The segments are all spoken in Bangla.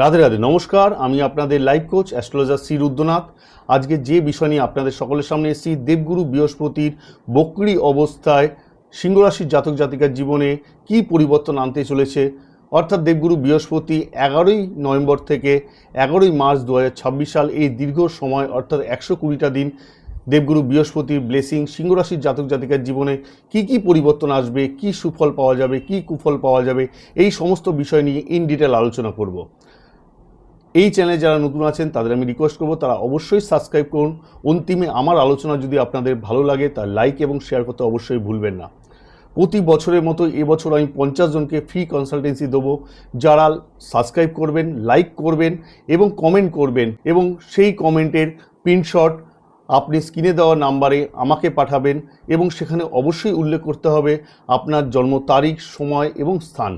রাধে রাধে, নমস্কার। আমি আপনাদের life coach astrologer Shri Rudranath. আজকে যে বিষয় নিয়ে আপনাদের সকলের সামনে এসেছি, দেবগুরু বৃহস্পতির বক্রি অবস্থায় সিংহরাশির জাতক জাতিকার জীবনে কি পরিবর্তন আনতে চলেছে? অর্থাৎ দেবগুরু বৃহস্পতি এগারোই নভেম্বর থেকে এগারোই মার্চ দু হাজার ছাব্বিশ সাল এই দীর্ঘ সময়, অর্থাৎ একশো কুড়িটা দিন দেবগুরু বৃহস্পতির ব্লেসিং সিংহরাশির জাতক জাতিকার জীবনে কি কি পরিবর্তন আসবে, কি সুফল পাওয়া যাবে, কি কুফল পাওয়া যাবে, এই সমস্ত বিষয় নিয়ে ইন ডিটেল আলোচনা করব। এই চ্যানেলে যারা নতুন আছেন, তাদের আমি রিকোয়েস্ট করব, তারা অবশ্যই সাবস্ক্রাইব করুন। অন্তিমে আমার আলোচনা যদি আপনাদের ভালো লাগে, তার লাইক এবং শেয়ার করতে অবশ্যই ভুলবেন না। প্রতি বছরের মতো এবছর আমি পঞ্চাশ জনকে ফ্রি কনসালটেন্সি দেবো। যারা সাবস্ক্রাইব করবেন লাইক করবেন এবং কমেন্ট করবেন এবং সেই কমেন্টের প্রিন্টশট আপনি স্ক্রিনে দেওয়া নাম্বারে আমাকে পাঠাবেন এবং সেখানে অবশ্যই উল্লেখ করতে হবে আপনার জন্ম তারিখ, সময় এবং স্থান।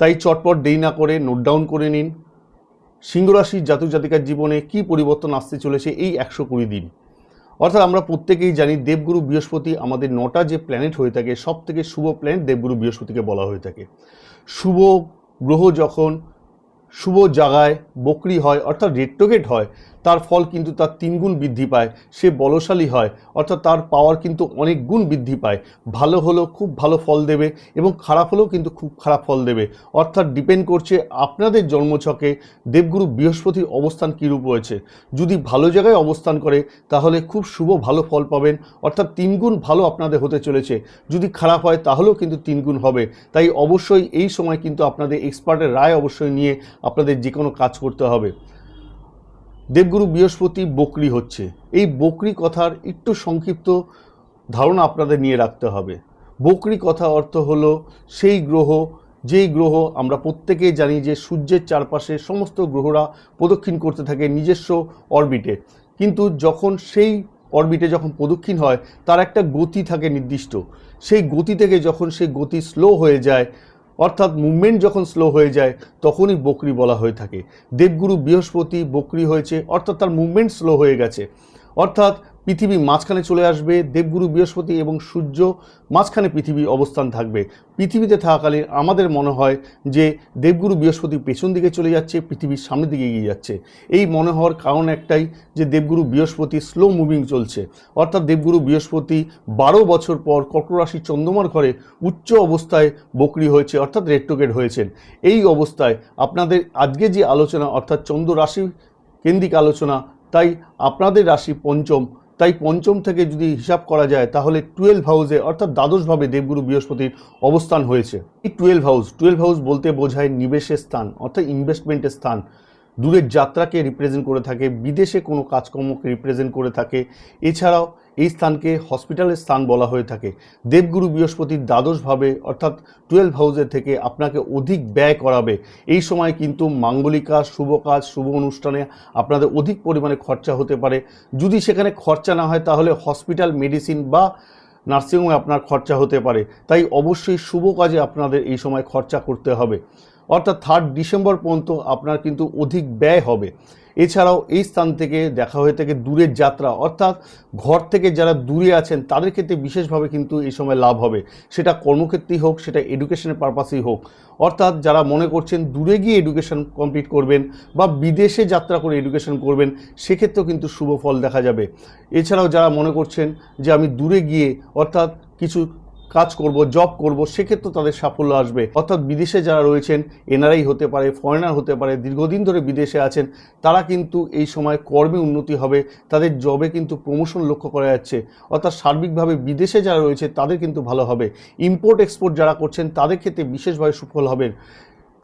তাই চটপট দেরি না করে নোট ডাউন করে নিন। সিংহরাশির জাতক জাতিকার জীবনে কি পরিবর্তন আসতে চলেছে এই একশো কুড়ি দিন? অর্থাৎ আমরা প্রত্যেকেই জানি দেবগুরু বৃহস্পতি আমাদের নটা যে প্ল্যানেট হয়ে থাকে সব থেকে শুভ প্ল্যানেট দেবগুরু বৃহস্পতিকে বলা হয়ে থাকে। শুভ গ্রহ যখন শুভ জায়গায় বকরি হয়, অর্থাৎ রেট্রোগেট হয় তার ফল কিন্তু তার তিনগুণ বৃদ্ধি পায়, সে বলশালী হয়, অর্থাৎ তার পাওয়ার কিন্তু অনেক গুণ বৃদ্ধি পায়। ভালো হলেও খুব ভালো ফল দেবে এবং খারাপ হলেও কিন্তু খুব খারাপ ফল দেবে। অর্থাৎ ডিপেন্ড করছে আপনাদের জন্মছকে দেবগুরু বৃহস্পতির অবস্থান কীরূপ রয়েছে। যদি ভালো জায়গায় অবস্থান করে, তাহলে খুব শুভ ভালো ফল পাবেন, অর্থাৎ তিনগুণ ভালো আপনাদের হতে চলেছে। যদি খারাপ হয়, তাহলেও কিন্তু তিনগুণ হবে। তাই অবশ্যই এই সময় কিন্তু আপনাদের এক্সপার্টের রায় অবশ্যই নিয়ে আপনাদের যে কোনো কাজ করতে হবে। দেবগুরু বৃহস্পতি বকরি হচ্ছে। এই বকরি কথার একটু সংক্ষিপ্ত ধারণা আপনাদের নিয়ে রাখতে হবে। বকরি কথা অর্থ হলো সেই গ্রহ, যেই গ্রহ আমরা প্রত্যেকেই জানি যে সূর্যের চারপাশে সমস্ত গ্রহরা প্রদক্ষিণ করতে থাকে নিজস্ব অরবিটে। কিন্তু যখন সেই অরবিটে যখন প্রদক্ষিণ হয়, তার একটা গতি থাকে নির্দিষ্ট। সেই গতি থেকে যখন সেই গতি স্লো হয়ে যায় অর্থাৎ মুভমেন্ট যখন স্লো হয়ে যায়, তখনই বকরি বলা হয়ে থাকে। দেবগুরু বৃহস্পতি বকরি হয়েছে, অর্থাৎ তার মুভমেন্ট স্লো হয়ে গেছে। অর্থাৎ পৃথিবী মাঝখানে চলে আসবে, দেবগুরু বৃহস্পতি এবং সূর্য মাঝখানে পৃথিবী অবস্থান থাকবে। পৃথিবীতে থাকাকালীন আমাদের মনে হয় যে দেবগুরু বৃহস্পতি পেছন দিকে চলে যাচ্ছে, পৃথিবীর সামনের দিকে এগিয়ে যাচ্ছে। এই মনে হওয়ার কারণ একটাই যে দেবগুরু বৃহস্পতি স্লো মুভিং চলছে। অর্থাৎ দেবগুরু বৃহস্পতি বারো বছর পর কর্ক রাশি চন্দ্রমার ঘরে উচ্চ অবস্থায় বকরি হয়েছে, অর্থাৎ রেট্রোগেট হয়েছেন। এই অবস্থায় আপনাদের আজকে যে আলোচনা, অর্থাৎ চন্দ্র রাশি কেন্দ্রিক আলোচনা, তাই আপনাদের রাশি পঞ্চম তাই পঞ্চম থেকে যদি হিসাব করা যায়, তাহলে টুয়েলভ হাউসে অর্থাৎ দ্বাদশভাবে দেবগুরু বৃহস্পতির অবস্থান হয়েছে। এই টুয়েলভ হাউস টুয়েলভ হাউস বলতে বোঝায় নিবেশের স্থান, অর্থাৎ ইনভেস্টমেন্টের স্থান। দূরের যাত্রাকে রিপ্রেজেন্ট করে থাকে, বিদেশে কোনো কাজকর্মকে রিপ্রেজেন্ট করে থাকে। এছাড়াও এই স্থানকে হসপিটালের স্থান বলা হয়ে থাকে। দেবগুরু বৃহস্পতির দ্বাদশভাবে, অর্থাৎ টুয়েলভ হাউসের থেকে আপনাকে অধিক ব্যয় করাবে। এই সময় কিন্তু মাঙ্গলিক কাজ শুভ কাজ, শুভ অনুষ্ঠানে আপনাদের অধিক পরিমাণে খরচা হতে পারে। যদি সেখানে খরচা না হয়, তাহলে হসপিটাল, মেডিসিন বা নার্সিংহোমে আপনার খরচা হতে পারে। তাই অবশ্যই শুভ কাজে আপনাদের এই সময় খরচা করতে হবে। অর্থাৎ থার্ড ডিসেম্বর পর্যন্ত আপনার কিন্তু অধিক ব্যয় হবে। এছাড়াও এই স্থান থেকে দেখা হয়ে থাকে দূরের যাত্রা। অর্থাৎ ঘর থেকে যারা দূরে আছেন, তাদের ক্ষেত্রে বিশেষভাবে কিন্তু এই সময় লাভ হবে। সেটা কর্মক্ষেত্রেই হোক, সেটা এডুকেশনের পারপাসেই হোক। অর্থাৎ যারা মনে করছেন দূরে গিয়ে এডুকেশন কমপ্লিট করবেন বা বিদেশে যাত্রা করে এডুকেশন করবেন, সেক্ষেত্রেও কিন্তু শুভ ফল দেখা যাবে। এছাড়াও যারা মনে করছেন যে আমি দূরে গিয়ে, অর্থাৎ কিছু কাজ করব জব করব, সেক্ষেত্রে তাদের সাফল্য আসবে। অর্থাৎ বিদেশে যারা রয়েছেন, এনআরআই হতে পারে ফরেনার হতে পারে, দীর্ঘদিন ধরে বিদেশে আছেন, তারা কিন্তু এই সময় কর্মে উন্নতি হবে, তাদের জবে কিন্তু প্রমোশন লক্ষ্য করা যাচ্ছে। অর্থাৎ সার্বিকভাবে বিদেশে যারা রয়েছে, তাদের কিন্তু ভালো হবে। ইম্পোর্ট এক্সপোর্ট যারা করছেন, তাদের ক্ষেত্রে বিশেষভাবে সুফল হবে।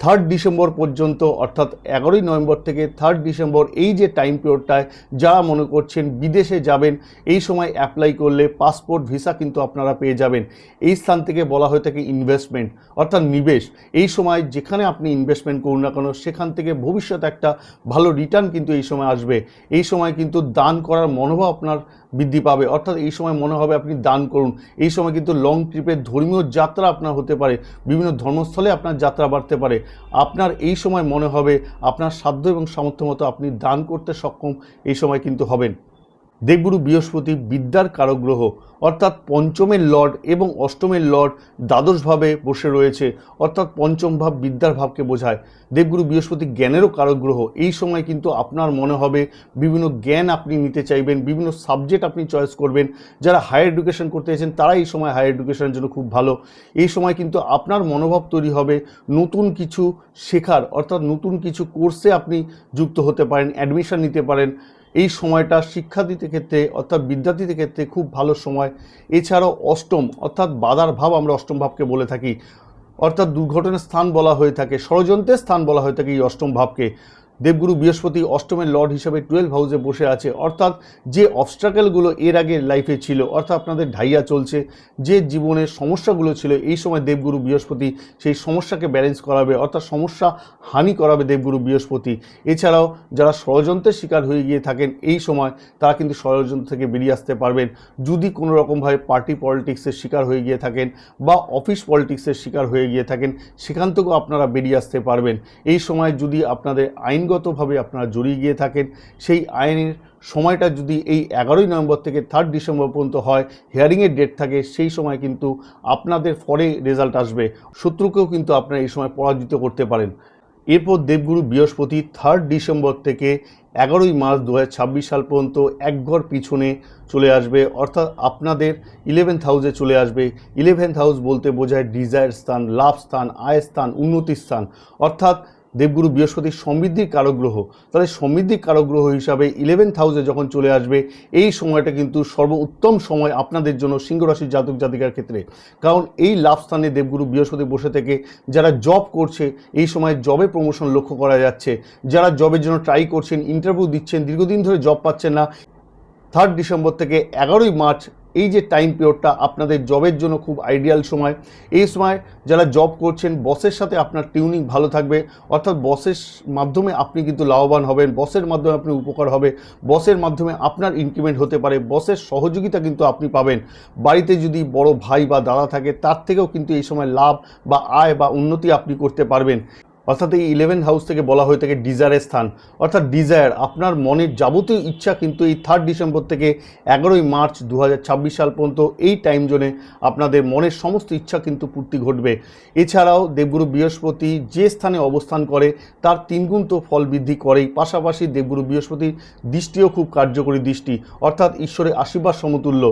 থার্ড ডিসেম্বর পর্যন্ত, অর্থাৎ এগারোই নভেম্বর থেকে থার্ড ডিসেম্বর এই যে টাইম পিরিয়ডটায় যারা মনে করছেন বিদেশে যাবেন, এই সময় অ্যাপ্লাই করলে পাসপোর্ট ভিসা কিন্তু আপনারা পেয়ে যাবেন। এই স্থান থেকে বলা হয়ে থাকে ইনভেস্টমেন্ট অর্থাৎ নিবেশ। এই সময় যেখানে আপনি ইনভেস্টমেন্ট করুন না কেন, সেখান থেকে ভবিষ্যতে একটা ভালো রিটার্ন কিন্তু এই সময় আসবে। এই সময় কিন্তু দান করার মনোভাব আপনার বৃদ্ধি পাবে। অর্থাৎ এই সময় মনে হবে আপনি দান করুন। এই সময় কিন্তু লং ট্রিপের ধর্মীয় যাত্রা আপনার হতে পারে। বিভিন্ন ধর্মস্থলে আপনার যাত্রা বাড়তে পারে। আপনার এই সময় মনে হবে আপনার সাধ্য এবং সামর্থ্য মতো আপনি দান করতে সক্ষম। এই সময় কিন্তু হবেন। দেবগুরু বৃহস্পতি বিদ্যার কারগ্রহ, অর্থাৎ পঞ্চমের লর্ড এবং অষ্টমের লর্ড দ্বাদশভাবে বসে রয়েছে, অর্থাৎ পঞ্চম ভাব বিদ্যার ভাবকে বোঝায়। দেবগুরু বৃহস্পতি জ্ঞানেরও কারগ্রহ, এই সময় কিন্তু আপনার মনে হবে বিভিন্ন জ্ঞান আপনি নিতে চাইবেন, বিভিন্ন সাবজেক্ট আপনি চয়েস করবেন, যারা হায়ার এডুকেশন করতে চাইছেন তারা এই সময় হায়ার এডুকেশনের জন্য খুব ভালো। এই সময় কিন্তু আপনার মনোভাব তৈরি হবে নতুন কিছু শেখার, অর্থাৎ নতুন কিছু কোর্সে আপনি যুক্ত হতে পারেন, অ্যাডমিশন নিতে পারেন এই সময়টা শিক্ষার্থীদের ক্ষেত্রে অর্থাৎ বিদ্যার্থীদের ক্ষেত্রে খুব ভালো সময়। এছাড়াও অষ্টম, অর্থাৎ বাধার ভাব আমরা অষ্টম ভাবকে বলে থাকি। অর্থাৎ দুর্ঘটনার স্থান বলা হয়ে থাকে, ষড়যন্ত্রের স্থান বলা হয়ে থাকে এই অষ্টম ভাবকে। দেবগুরু বৃহস্পতি অষ্টমের লর্ড হিসাবে টুয়েলভ হাউসে বসে আছে। অর্থাৎ যে অবস্ট্রাকেলগুলো এর আগে লাইফে ছিল, অর্থাৎ আপনাদের ঢাইয়া চলছে, যে জীবনের সমস্যাগুলো ছিল, এই সময় দেবগুরু বৃহস্পতি সেই সমস্যাকে ব্যালেন্স করাবে, অর্থাৎ সমস্যা হানি করাবে দেবগুরু বৃহস্পতি। এছাড়াও যারা ষড়যন্ত্রের শিকার হয়ে গিয়ে থাকেন, এই সময় তারা কিন্তু ষড়যন্ত্র থেকে বেরিয়ে আসতে পারবেন। যদি কোনো রকমভাবে পার্টি পলিটিক্সের শিকার হয়ে গিয়ে থাকেন বা অফিস পলিটিক্সের শিকার হয়ে গিয়ে থাকেন, সেখান থেকেও আপনারা বেরিয়ে আসতে পারবেন। এই সময় যদি আপনাদের আইনগতভাবে আপনারা জড়িয়ে গিয়ে থাকেন, সেই আইনের সময়টা যদি এই এগারোই নভেম্বর থেকে থার্ড ডিসেম্বর পর্যন্ত হয় হিয়ারিংয়ের ডেট থাকে, সেই সময় কিন্তু আপনাদের পরে রেজাল্ট আসবে। শত্রুকেও কিন্তু আপনারা এই সময় পরাজিত করতে পারেন। এরপর দেবগুরু বৃহস্পতি থার্ড ডিসেম্বর থেকে এগারোই মার্চ দু হাজার ছাব্বিশ সাল পর্যন্ত এক ঘর পিছনে চলে আসবে, অর্থাৎ আপনাদের ইলেভেন্থ হাউসে চলে আসবে। ইলেভেন্থ হাউস বলতে বোঝায় ডিজায়ার স্থান, লাভ স্থান, আয় স্থান, উন্নতির স্থান। অর্থাৎ দেবগুরু বৃহস্পতি সমৃদ্ধির কারক গ্রহ তাহলে সমৃদ্ধির কারক গ্রহ হিসাবে ইলেভেন্থ হাউসে যখন চলে আসবে, এই সময়টা কিন্তু সর্বোত্তম সময় আপনাদের জন্য সিংহ রাশির জাতক জাতিকার ক্ষেত্রে। কারণ এই লাভ স্থানে দেবগুরু বৃহস্পতি বসে থেকে যারা জব করছে, এই সময় জবে প্রমোশন লক্ষ্য করা যাচ্ছে। যারা জবের জন্য ট্রাই করছেন ইন্টারভিউ দিচ্ছেন, দীর্ঘদিন ধরে জব পাচ্ছেন না থার্ড ডিসেম্বর থেকে এগারোই মার্চ এই যে টাইম পিরিয়ডটা আপনাদের জবের জন্য খুব আইডিয়াল সময়। এই সময় যারা জব করছেন বসের সাথে আপনার টিউনিং ভালো থাকবে। অর্থাৎ বসের মাধ্যমে আপনি কিন্তু লাভবান হবেন বসের মাধ্যমে আপনি উপকার হবে বসের মাধ্যমে আপনার ইনক্রিমেন্ট হতে পারে বসের সহযোগিতা কিন্তু আপনি পাবেন। বাড়িতে যদি বড় ভাই বা দাদা থাকে, তার থেকেও কিন্তু এই সময় লাভ বা আয় বা উন্নতি আপনি করতে পারবেন। অর্থাৎ এই ইলেভেন হাউস থেকে বলা হয়ে থাকে ডিজায়ারের স্থান। অর্থাৎ ডিজায়ার আপনার মনের যাবতীয় ইচ্ছা কিন্তু এই থার্ড ডিসেম্বর থেকে এগারোই মার্চ দু হাজার ছাব্বিশ সাল পর্যন্ত এই টাইম জোনে আপনাদের মনের সমস্ত ইচ্ছা কিন্তু পূর্তি ঘটবে। এছাড়াও দেবগুরু বৃহস্পতি যে স্থানে অবস্থান করে, তার তিনগুণ তো ফল বৃদ্ধি করেই। পাশাপাশি দেবগুরু বৃহস্পতির দৃষ্টিও খুব কার্যকরী দৃষ্টি। অর্থাৎ ঈশ্বরের আশীর্বাদ সমতুল্য।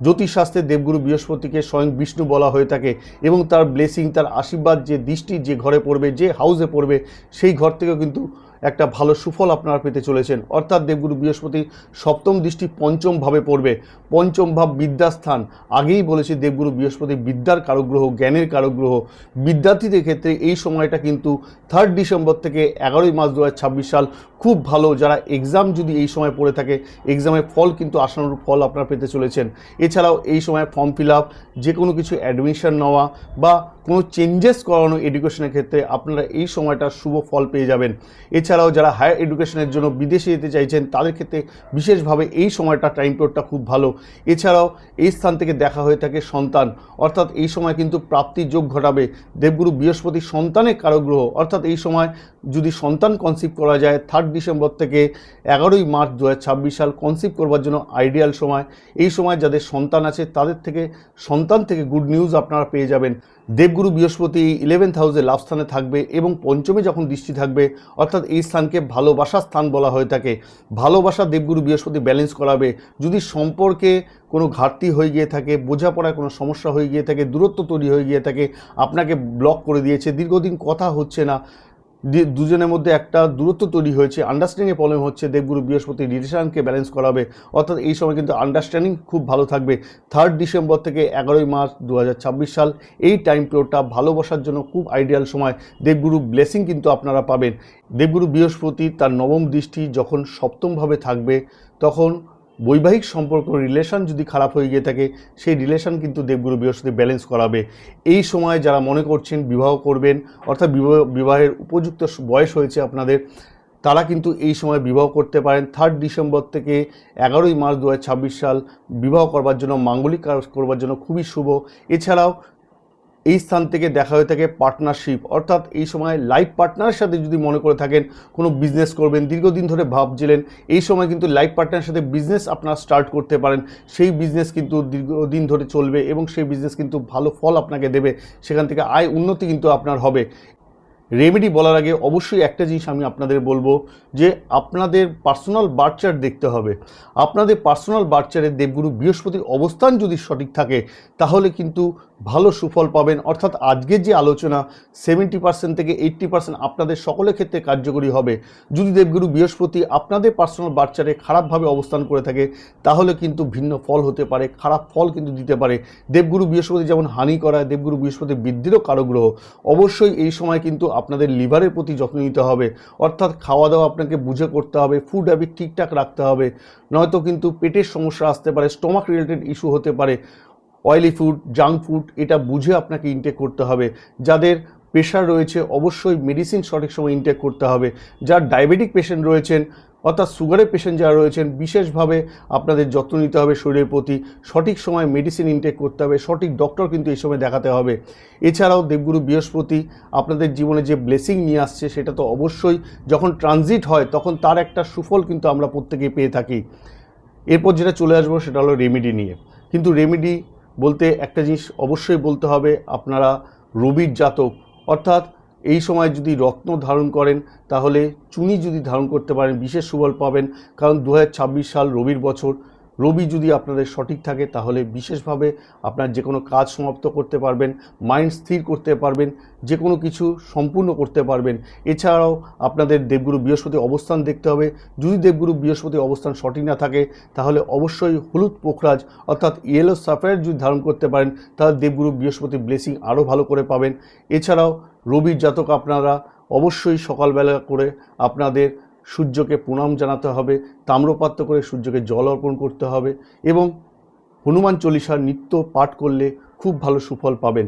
জ্যোতিষশাস্ত্রে দেবগুরু বৃহস্পতিকে স্বয়ং বিষ্ণু বলা হয়ে থাকে এবং তার ব্লেসিং তার আশীর্বাদ, যে দৃষ্টি যে ঘরে পড়বে, যে হাউসে পড়বে, সেই ঘর থেকেও কিন্তু একটা ভালো সুফল আপনারা পেতে চলেছেন। অর্থাৎ দেবগুরু বৃহস্পতি সপ্তম দৃষ্টি পঞ্চমভাবে পড়বে। পঞ্চম ভাব বিদ্যাস্থান। আগেই বলেছি দেবগুরু বৃহস্পতি, বিদ্যার কারগ্রহ, জ্ঞানের কারগ্রহ। বিদ্যার্থীদের ক্ষেত্রে এই সময়টা কিন্তু থার্ড ডিসেম্বর থেকে এগারোই মার্চ দু সাল খুব ভালো যারা এক্সাম যদি এই সময় পড়ে থাকে এক্সামের ফল কিন্তু আসানোর ফল আপনারা পেতে চলেছেন। এছাড়াও এই সময় ফর্ম ফিল আপ যে কোনো কিছু অ্যাডমিশন নেওয়া বা কোনো চেঞ্জেস করানো এডুকেশনের ক্ষেত্রে আপনারা এই সময়টা শুভ ফল পেয়ে যাবেন। এছাড়াও যারা হায়ার এডুকেশনের জন্য বিদেশে যেতে চাইছেন, তাদের ক্ষেত্রে বিশেষভাবে এই সময়টা টাইম পিরিয়ডটা খুব ভালো। এছাড়াও এই স্থান থেকে দেখা হয়ে থাকে সন্তান। অর্থাৎ এই সময় কিন্তু প্রাপ্তির যোগ ঘটাবে। দেবগুরু বৃহস্পতি সন্তানের কারগ্রহ। অর্থাৎ এই সময় যদি সন্তান কনসিভ করা যায় থার্ড ডিসেম্বর থেকে এগারোই মার্চ দু হাজার ছাব্বিশ সাল কনসিভ করবার জন্য আইডিয়াল সময়। এই সময় যাদের সন্তান আছে, তাদের থেকে, সন্তান থেকে গুড নিউজ আপনারা পেয়ে যাবেন। দেবগুরু বৃহস্পতি ইলেভেন্থ হাউসে লাভ স্থানে থাকবে এবং পঞ্চমে যখন দৃষ্টি থাকবে, অর্থাৎ এই স্থানকে ভালোবাসার স্থান বলা হয়ে থাকে। ভালোবাসা দেবগুরু বৃহস্পতি ব্যালেন্স করাবে। যদি সম্পর্কে কোনো ঘাটতি হয়ে গিয়ে থাকে, বোঝাপড়ায় কোনো সমস্যা হয়ে গিয়ে থাকে, দূরত্ব তৈরি হয়ে গিয়ে থাকে, আপনাকে ব্লক করে দিয়েছে, দীর্ঘদিন কথা হচ্ছে না। দুজনের মধ্যে একটা দূরত্ব তৈরি হয়েছে। আন্ডারস্ট্যান্ডিংয়ে প্রবলেম হচ্ছে, দেবগুরু বৃহস্পতি রিলেশনকে ব্যালেন্স করাবে। অর্থাৎ এই সময় কিন্তু আন্ডারস্ট্যান্ডিং খুব ভালো থাকবে। থার্ড ডিসেম্বর থেকে এগারোই মার্চ দু হাজার ছাব্বিশ সাল, এই টাইম পিরিয়ডটা ভালোবাসার জন্য খুব আইডিয়াল সময়। দেবগুরু ব্লেসিং কিন্তু আপনারা পাবেন। দেবগুরু বৃহস্পতি তার নবম দৃষ্টি যখন সপ্তমভাবে থাকবে, তখন বৈবাহিক সম্পর্ক রিলেশন যদি খারাপ হয়ে গিয়ে থাকে, সেই রিলেশন কিন্তু দেবগুরু বৃহস্পতি ব্যালেন্স করাবে। এই সময় যারা মনে করছেন বিবাহ করবেন, অর্থাৎ বিবাহ, বিবাহের উপযুক্ত বয়স হয়েছে আপনাদের, তারা কিন্তু এই সময় বিবাহ করতে পারেন। থার্ড ডিসেম্বর থেকে এগারোই মার্চ দু হাজার ছাব্বিশ সাল বিবাহ করবার জন্য, মাঙ্গলিক কাজ করবার জন্য খুবই শুভ। এছাড়াও এই স্থান থেকে দেখা হয়ে থাকে পার্টনারশিপ অর্থাৎ এই সময় লাইফ পার্টনারের সাথে যদি মনে করে থাকেন, কোনো বিজনেস করবেন, দীর্ঘদিন ধরে ভাবছিলেন, এই সময় কিন্তু লাইফ পার্টনারের সাথে বিজনেস আপনারা স্টার্ট করতে পারেন। সেই বিজনেস কিন্তু দীর্ঘদিন ধরে চলবে এবং সেই বিজনেস কিন্তু ভালো ফল আপনাকে দেবে। সেখান থেকে আয় উন্নতি কিন্তু আপনার হবে। রেমেডি বলার আগে অবশ্যই একটা জিনিস আমি আপনাদের বলব, যে আপনাদের পার্সোনাল বার্চার দেখতে হবে। আপনাদের পার্সোনাল বার্চারে দেবগুরু বৃহস্পতির অবস্থান যদি সঠিক থাকে, তাহলে কিন্তু ভালো সুফল পাবেন। অর্থাৎ আজকের যে আলোচনা সেভেন্টি পার্সেন্ট থেকে এইট্টি পার্সেন্ট আপনাদের সকলের ক্ষেত্রে কার্যকরী হবে। যদি দেবগুরু বৃহস্পতি আপনাদের পার্সোনাল বার্চারে খারাপভাবে অবস্থান করে থাকে, তাহলে কিন্তু ভিন্ন ফল হতে পারে, খারাপ ফল কিন্তু দিতে পারে। দেবগুরু বৃহস্পতি যেমন হানি করায়, দেবগুরু বৃহস্পতি বৃদ্ধিরও কারগ্রহ অবশ্যই এই সময় কিন্তু আপনাদের লিভারের প্রতি যত্ন নিতে হবে। অর্থাৎ খাওয়া দাওয়া আপনাকে বুঝে করতে হবে ফুড হ্যাবিট ঠিকঠাক রাখতে হবে। নয়তো কিন্তু পেটের সমস্যা আসতে পারে স্টোমাক রিলেটেড ইস্যু হতে পারে। অয়েলি ফুড জাঙ্ক ফুড এটা বুঝে আপনাকে ইনটেক করতে হবে। যাদের প্রেশার রয়েছে, অবশ্যই মেডিসিন সঠিক সময় ইনটেক করতে হবে। যার ডায়াবেটিক পেশেন্ট রয়েছেন অর্থাৎ সুগারের পেশেন্ট যারা রয়েছেন, বিশেষভাবে আপনাদের যত্ন নিতে হবে শরীরের প্রতি, সঠিক সময় মেডিসিন ইনটেক করতে হবে, সঠিক ডক্টর কিন্তু এই সময় দেখাতে হবে। এছাড়াও দেবগুরু বৃহস্পতি, আপনাদের জীবনে যে ব্লেসিং নিয়ে আসছে সেটা তো অবশ্যই যখন ট্রানজিট হয়, তখন তার একটা সুফল কিন্তু আমরা প্রত্যেকেই পেয়ে থাকি। এরপর যেটা চলে আসব সেটা হলো রেমেডি নিয়ে। কিন্তু রেমেডি বলতে একটা জিনিস অবশ্যই বলতে হবে, আপনারা রবির জাতক, অর্থাৎ এই সময় যদি রত্ন ধারণ করেন, তাহলে চুনি যদি ধারণ করতে পারেন, বিশেষ সুফল পাবেন। কারণ দু হাজার ছাব্বিশ সাল রবির বছর, রবি যদি আপনাদের সঠিক থাকে, তাহলে বিশেষভাবে আপনার যে কোনো কাজ সমাপ্ত করতে পারবেন, মাইন্ড স্থির করতে পারবেন, যে কোনো কিছু সম্পূর্ণ করতে পারবেন। এছাড়াও আপনাদের দেবগুরু বৃহস্পতি অবস্থান দেখতে হবে। যদি দেবগুরু বৃহস্পতি অবস্থান সঠিক না থাকে, তাহলে অবশ্যই হলুদ পোখরাজ, অর্থাৎ ইয়েলো সাফায়ার যদি ধারণ করতে পারেন, তাহলে দেবগুরু বৃহস্পতি ব্লেসিং আরও ভালো করে পাবেন। এছাড়াও রবির জাতক আপনারা অবশ্যই সকালবেলা করে আপনাদের সূর্যকে প্রণাম জানাতে হবে, তাম্রপাত্র করে সূর্যকে জল অর্পণ করতে হবে এবং হনুমান চল্লিশার নিত্য পাঠ করলে খুব ভালো সুফল পাবেন।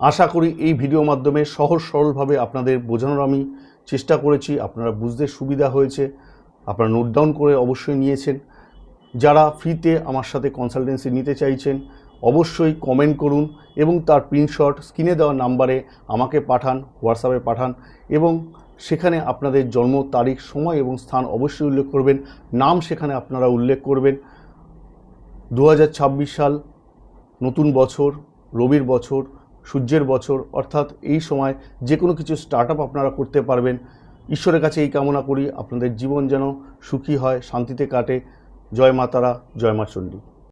আশা করি এই ভিডিওর মাধ্যমে সহজ সরলভাবে আপনাদের বোঝানোর আমি চেষ্টা করেছি, আপনারা বুঝতে সুবিধা হয়েছে, আপনারা নোট ডাউন করে অবশ্যই নিয়েছেন। যারা ফ্রিতে আমার সাথে কনসালটেন্সি নিতে চাইছেন অবশ্যই কমেন্ট করুন এবং তার প্রিন্টশট স্ক্রিনে দেওয়া নাম্বারে আমাকে পাঠান হোয়াটসঅ্যাপে পাঠান এবং সেখানে আপনাদের জন্ম, তারিখ, সময় এবং স্থান অবশ্যই উল্লেখ করবেন। নাম সেখানে আপনারা উল্লেখ করবেন। দু হাজার ছাব্বিশ সাল, নতুন বছর, রবির বছর, সূর্যের বছর, অর্থাৎ এই সময় যে কোনো কিছু স্টার্ট আপনারা করতে পারবেন। ঈশ্বরের কাছে এই কামনা করি। আপনাদের জীবন যেন সুখী হয়, শান্তিতে কাটে। জয় মাতারা, জয় মা চণ্ডী।